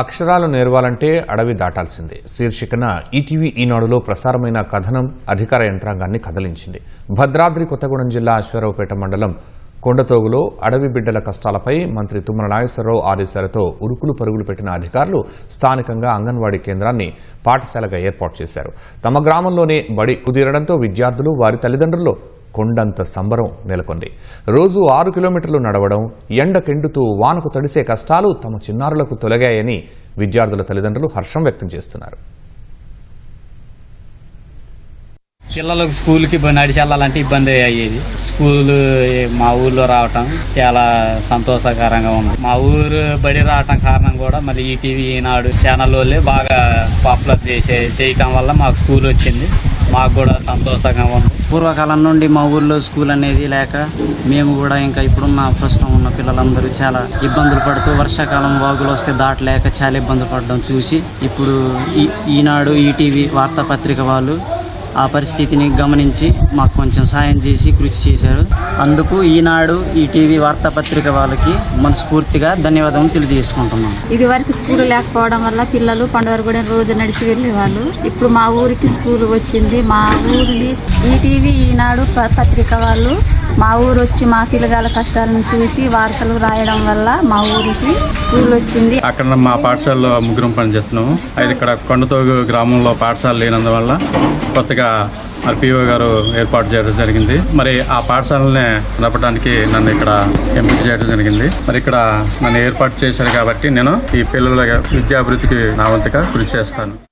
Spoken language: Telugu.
అక్షరాలు నేర్వాలంటే అడవి దాటాల్సిందే. శీర్షికన ఈటీవీ ఈనాడులో ప్రసారమైన కథనం అధికార యంత్రాంగాన్ని కదిలించింది. భద్రాద్రి కొత్తగూడెం జిల్లా అశ్వరావుపేట మండలం కొండతోగులో అడవి బిడ్డల కష్టాలపై మంత్రి తుమ్మల నాగేశ్వరరావు ఆదేశాలతో ఉరుకులు పరుగులు పెట్టిన అధికారులు స్థానికంగా అంగన్వాడీ కేంద్రాన్ని పాఠశాలగా ఏర్పాటు చేశారు. తమ గ్రామంలోనే బడి కుదిరడంతో విద్యార్థులు వారి తల్లిదండ్రులు కొండంత సంబరం నెలకొంది. రోజు ఆరు కిలోమీటర్లు నడవడం ఎండకెండుతూ వానకు తడిసే కష్టాలు తమ చిన్నారులకు తొలగాయని విద్యార్థుల తల్లిదండ్రులు హర్షం వ్యక్తం చేస్తున్నారు. పిల్లలకు స్కూల్కి ఇబ్బంది నడిచి వెళ్ళాలంటే ఇబ్బంది అయ్యేది. స్కూల్ మా ఊర్లో రావటం చాలా సంతోషకరంగా ఉంది. మా ఊరు బడి రావటం కారణం కూడా మళ్ళీ ఈటీవీ ఈనాడు ఛానల్ వాళ్ళే బాగా పాపులర్ చేసే చేయటం వల్ల మాకు స్కూల్ వచ్చింది. మాకు కూడా సంతోషంగా ఉంది. పూర్వకాలం నుండి మా ఊర్లో స్కూల్ అనేది లేక మేము కూడా ఇంకా ఇప్పుడున్న ప్రస్తుతం ఉన్న పిల్లలందరూ చాలా ఇబ్బందులు పడుతూ వర్షాకాలం వాగులు వస్తే దాటలేక చాలా ఇబ్బందులు పడడం చూసి ఇప్పుడు ఈ ఈనాడు ఈటీవీ వార్తాపత్రిక వాళ్ళు ఆ పరిస్థితిని గమనించి మాకు కొంచెం సాయం చేసి కృషి చేశారు. అందుకు ఈనాడు ఈటీవీ వార్తాపత్రిక వాళ్ళకి మనస్ఫూర్తిగా ధన్యవాదం తెలియజేసుకుంటున్నాం. ఇది వరకు స్కూల్ లేకపోవడం వల్ల పిల్లలు పండుగ రోజు నడిచి వెళ్ళేవాళ్ళు. ఇప్పుడు మా ఊరికి స్కూల్ వచ్చింది. మా ఊరిని ఈటీవీ ఈనాడు ప- పత్రిక వాళ్ళు మా ఊరు వచ్చి మా పిల్లగాల కష్టాలను చూసి వార్తలు రాయడం వల్ల మా ఊరికి స్కూల్ వచ్చింది. అక్కడ మా పాఠశాలలో ముగ్గురం పనిచేస్తున్నాము. అయితే ఇక్కడ కొండతోగు గ్రామంలో పాఠశాల లేనందువల్ల కొత్తగా ఆర్పిఓ గారు ఏర్పాటు చేయడం జరిగింది. మరి ఆ పాఠశాలనే నడపడానికి నన్ను ఇక్కడ ఎంపిక చేయడం జరిగింది. మరి ఇక్కడ నన్ను ఏర్పాటు చేశారు కాబట్టి నేను ఈ పిల్లల విద్యాభివృద్ధికి నా వంతుగా కృషి చేస్తాను.